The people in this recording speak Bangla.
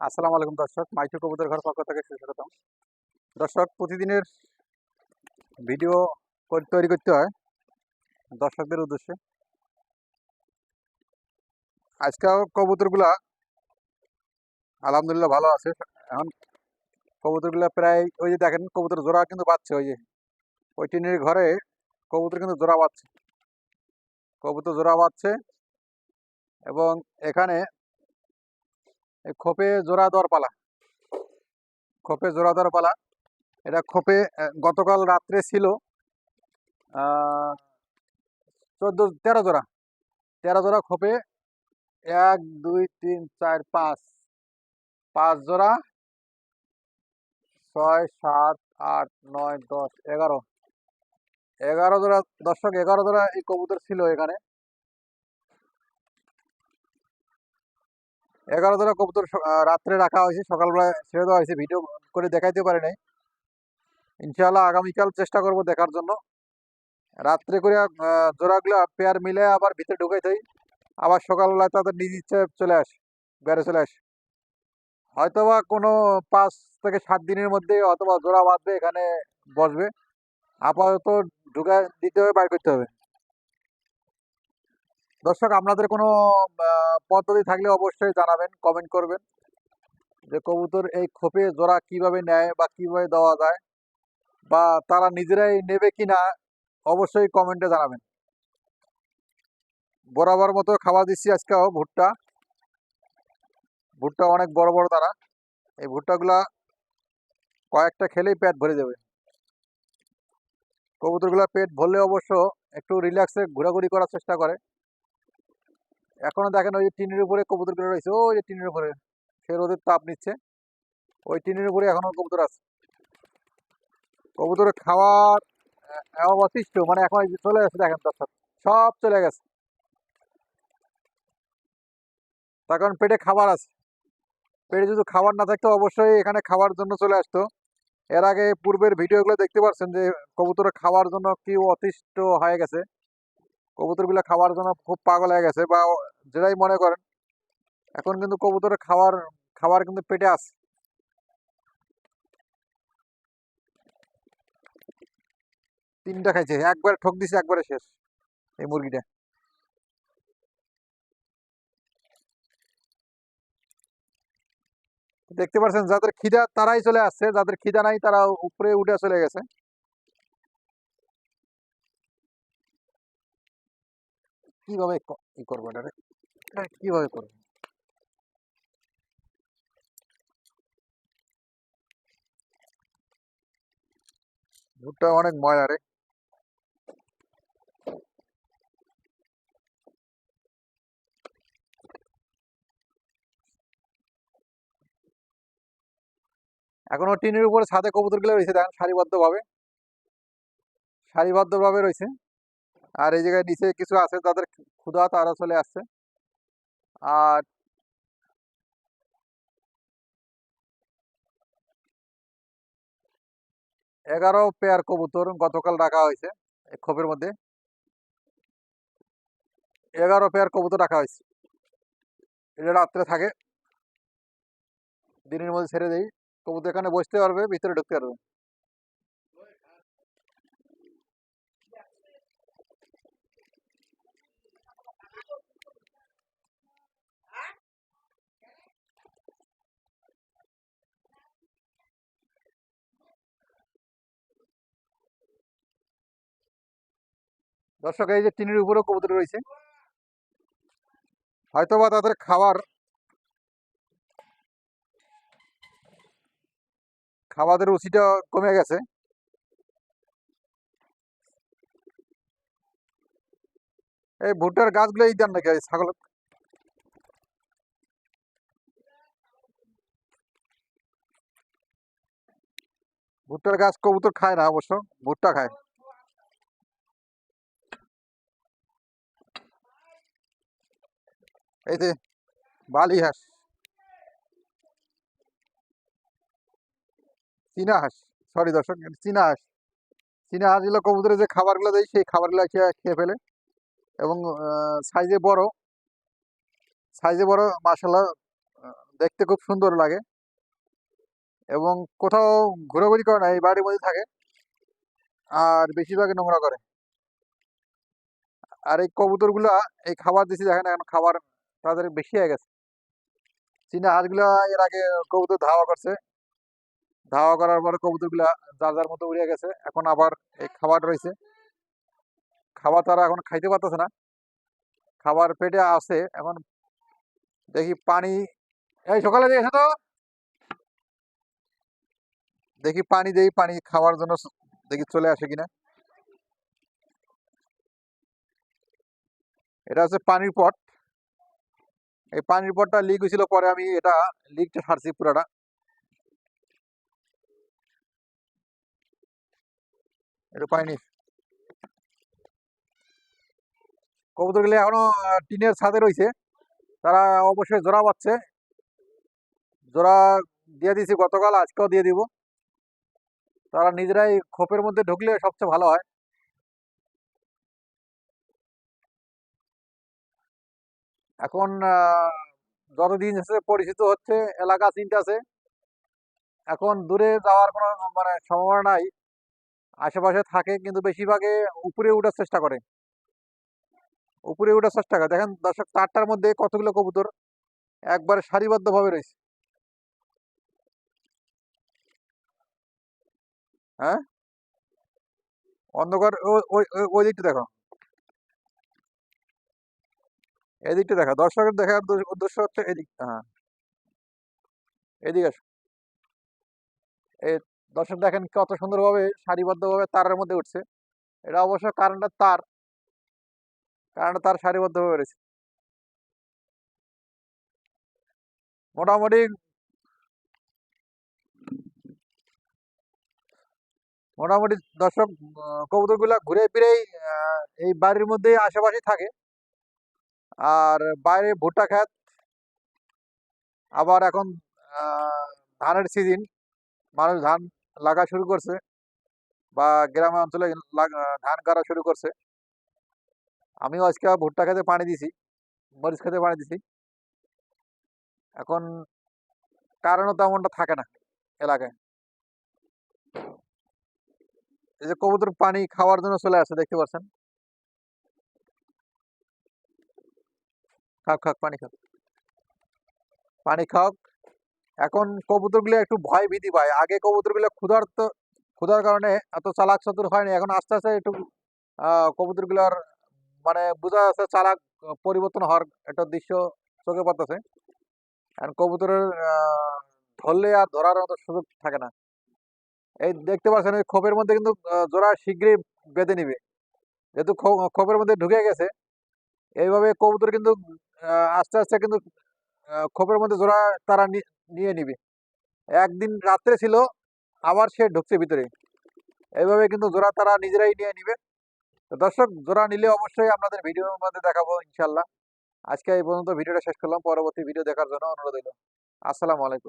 আসসালামু আলাইকুম, দর্শক। মাইক্রো কবুতর ঘর পক্ষ থেকে সুস্বাগতম। দর্শক, প্রতিদিনের ভিডিও তৈরি করতে হয় দর্শকদের উদ্দেশ্যে। আজকাল কবুতরগুলা আলহামদুলিল্লাহ ভালো আছে। এখন কবুতরগুলা প্রায়, ওই যে দেখেন, কবুতর জোড়া কিন্তু পাচ্ছে ওই যে, ওই টিনের ঘরে কবুতর কিন্তু জোড়া পাচ্ছে কবুতর জোড়া পাচ্ছে এবং এখানে খোপে জোড়া দেওয়ার পালা। খোপে জোড়া দেওয়ার পালা। এটা খোপে গতকাল রাত্রে ছিল চোদ্দ, তেরো জোড়া। তেরো জোড়া খোপে, এক, দুই, তিন, চার, পাঁচ। পাঁচ জোড়া, ছয়, সাত, আট, নয়, দশ, এগারো। এগারো জোড়া, দর্শক, এগারো জোড়া এই কবুতর ছিল এখানে। এগারো জোড়া কবুতর রাত্রে রাখা হয়েছে, সকালবেলায় ছেড়ে দেওয়া হয়েছে। ভিডিও করে দেখাইতে পারে নাই। ইনশাআল্লাহ আগামীকাল চেষ্টা করব দেখার জন্য। রাত্রে করে জোড়াগুলো পেয়ার মিলে আবার ভিতরে ঢুকাই থাই আবার সকালবেলায় তাদের নিজ ইচ্ছে চলে আস বেড়ে চলে আসে। হয়তোবা কোনো পাঁচ থেকে সাত দিনের মধ্যে অথবা জোড়া বাঁধবে, এখানে বসবে। আপাতত ঢুকা দিতে হবে বাইর করতে হবে। দর্শক, আপনাদের কোনো পদ্ধতি থাকলে অবশ্যই জানাবেন কমেন্ট করবেন যে কবুতর এই খোপে জোড়া কীভাবে নেয় বা কীভাবে দেওয়া যায় বা তারা নিজেরাই নেবে কিনা অবশ্যই কমেন্টে জানাবেন। বরাবর মতো খাবার দিচ্ছি আজকেও ভুট্টা। ভুট্টা অনেক বড় বড় তারা এই ভুট্টাগুলা কয়েকটা খেলেই পেট ভরে যাবে। কবুতরগুলা পেট ভরলে অবশ্য একটু রিল্যাক্সে ঘোরাঘুরি করার চেষ্টা করে। এখনও দেখেন ওই যে টিনের উপরে কবুতরগুলো রয়েছে ওই যে টিনের উপরে। সে রোদের তাপ নিচ্ছে। ওই টিনের উপরে এখনও কবুতর আছে। কবুতরের খাওয়ার অবশিষ্ট মানে এখন চলে গেছে দেখেন দর্শক, সব চলে গেছে। তার কারণ পেটে খাবার আছে। পেটে যদি খাবার না থাকতো অবশ্যই এখানে খাওয়ার জন্য চলে আসতো। এর আগে পূর্বের ভিডিওগুলো দেখতে পাচ্ছেন যে কবুতরের খাওয়ার জন্য কি অতিষ্ঠ হয়ে গেছে। কবুতরগুলো খাওয়ার জন্য খুব পাগল হয়ে গেছে বা যেটাই মনে করেন, এখন কিন্তু কবুতরের খাবার খাবার কিন্তু পেটে আছে। তিনটা খাইছে, একবার ঠক দিছে, একবারে শেষ এই মুরগিটা। দেখতে পাচ্ছেন যাদের খিদা তারাই চলে আসছে, যাদের খিদা নাই তারা উপরে উঠে চলে গেছে। কীভাবে ই করব এটা? এটা কীভাবে করব? ভুট্টা অনেক ময়লা রে। এখনও টিনের উপরে ছাদে কবুতরগুলো রয়েছে দেখেন সারিবদ্ধ ভাবে সারিবদ্ধ ভাবে রয়েছে। আর এই জায়গায় নিচে কিছু আছে তাদের ক্ষুধা তারা চলে আসছে। আর এগারো পেয়ার কবুতর গতকাল রাখা হয়েছে খোপের মধ্যে। এগারো পেয়ার কবুতর রাখা হয়েছে। এটা রাত্রে থাকে। দিনের মধ্যে ছেড়ে দেই। কবুতর এখানে বসতে পারবে, ভিতরে ঢুকতে পারবে। দর্শক, এই যে টিনের উপরেও কবুতর রয়েছে। হয়তোবা তাদের খাবার খাবারের রুচিটা কমে গেছে। এই ভুট্টার গাছগুলো এই দেন নাকি ছাগল? ভুট্টার গাছ কবুতর খায় না অবশ্য, ভুট্টা খায়। এই যে বালি হাঁস। চীনা হাঁস সরি দর্শক এটা চীনা হাঁস। চীনা হাঁসগুলো কবুতরে যে খাবারগুলো দেয়, সেই খাবারগুলো খেয়ে ফেলে। এবং সাইজে বড়। সাইজে বড় মাসাল্লাহ দেখতে খুব সুন্দর লাগে। এবং কোথাও ঘোরাঘুরি করে না, এই বাড়ির মধ্যে থাকে। আর বেশিরভাগই নোংরা করে। আর এই কবুতরগুলা, এই খাবার দিছি, দেখেন, এখন খাবার তাদের বেশি হয়ে গেছে। চীনা হাঁসগুলা এর আগে কবুতর ধাওয়া করছে। ধাওয়া করার পরে কবুতরগুলা যার যার মতো উড়ে গেছে। এখন আবার এই খাবার রয়েছে। খাবার তারা এখন খাইতে পারতেছে না। খাবার পেটে আছে। এখন দেখি পানি এই সকালে দিয়ে এসো তো। দেখি পানি দেই, পানি খাওয়ার জন্য দেখি চলে আসে কিনা। এটা হচ্ছে পানির পট। এই পানির পটটা লিক হয়েছিল, পরে আমি এটা লিকটা সারছি পুরাটা। পানি নিস। এখনও টিনের ছাদে রয়েছে। তারা অবশ্যই জোড়া পাচ্ছে। জোড়া দিয়ে দিয়েছি গতকাল, আজকেও দিয়ে দিব। তারা নিজেরাই খোপের মধ্যে ঢুকলে সবচেয়ে ভালো হয়। এখন যতদিন হচ্ছে পরিচিত হচ্ছে, এলাকা চিনতে আছে। এখন দূরে যাওয়ার কোনো মানে সম্ভাবনা নাই। আশেপাশে থাকে, কিন্তু বেশিরভাগে উপরে উঠার চেষ্টা করে। উপরে উঠার চেষ্টা করে। দেখেন, দর্শক, চারটার মধ্যে কতগুলো কবুতর একবারে সারিবদ্ধ ভাবে রয়েছে। হ্যাঁ? অন্ধকার ওই- ওই দিকটা দেখো। এই দিকটা দেখো, দর্শকের দেখার উদ্দেশ্য- হচ্ছে এদিক হ্যাঁ। এদিকে আসো। দর্শক দেখেন কত সুন্দরভাবে, সারিবদ্ধভাবে তারের মধ্যে উঠছে। এটা অবশ্য কারেন্টের তার। কারেন্টের তার সারিবদ্ধভাবে রয়েছে। মোটামুটি মোটামুটি দর্শক কবুতরগুলা ঘুরে ফিরেই এই বাড়ির মধ্যে আশেপাশে থাকে। আর বাইরে ভুট্টা ক্ষেত আবার এখন ধানের সিজন মানুষ ধান লাগা শুরু করছে বা গ্রামে অঞ্চলে ধান গাড়া শুরু করছে। আমিও আজকে ভুট্টা খেতে পানি দিছি, মরিচ খেতে পানি দিছি। এখন কারণও তেমনটা থাকে না এলাকায়। এই যে কবুতর পানি খাওয়ার জন্য চলে আসে দেখতে পাচ্ছেন? খাক খাক, পানি খাক। পানি খাওক এখন কবুতরগুলো একটু ভয় ভীতি পায়। আগে কবুতরগুলো ক্ষুধার্ত, ক্ষুধার কারণে এত চালাক চতুর হয়নি। এখন আস্তে আস্তে একটু কবুতরগুলোর মানে বোঝা যাচ্ছে চালাক পরিবর্তন হওয়ার একটা দৃশ্য চোখে পড়তেছে। এখন কবুতরের ধরলে আর ধরার মতো সুযোগ থাকে না। এই দেখতে পাচ্ছেন, ওই খোপের মধ্যে কিন্তু জোড়া শীঘ্রই বেঁধে নিবে। যেহেতু খোপের মধ্যে ঢুকে গেছে, এইভাবে কবুতর কিন্তু আস্তে আস্তে কিন্তু খোপের মধ্যে জোড়া তারা নিয়ে নিবে। একদিন রাত্রে ছিল, আবার সে ঢুকছে ভিতরে। এইভাবে কিন্তু জোড়া তারা নিজেরাই নিয়ে নিবে। দর্শক, জোড়া নিলে অবশ্যই আপনাদের ভিডিওর মধ্যে দেখাবো ইনশাল্লাহ আজকে এই পর্যন্ত ভিডিওটা শেষ করলাম। পরবর্তী ভিডিও দেখার জন্য অনুরোধ রইল। আসসালামু আলাইকুম।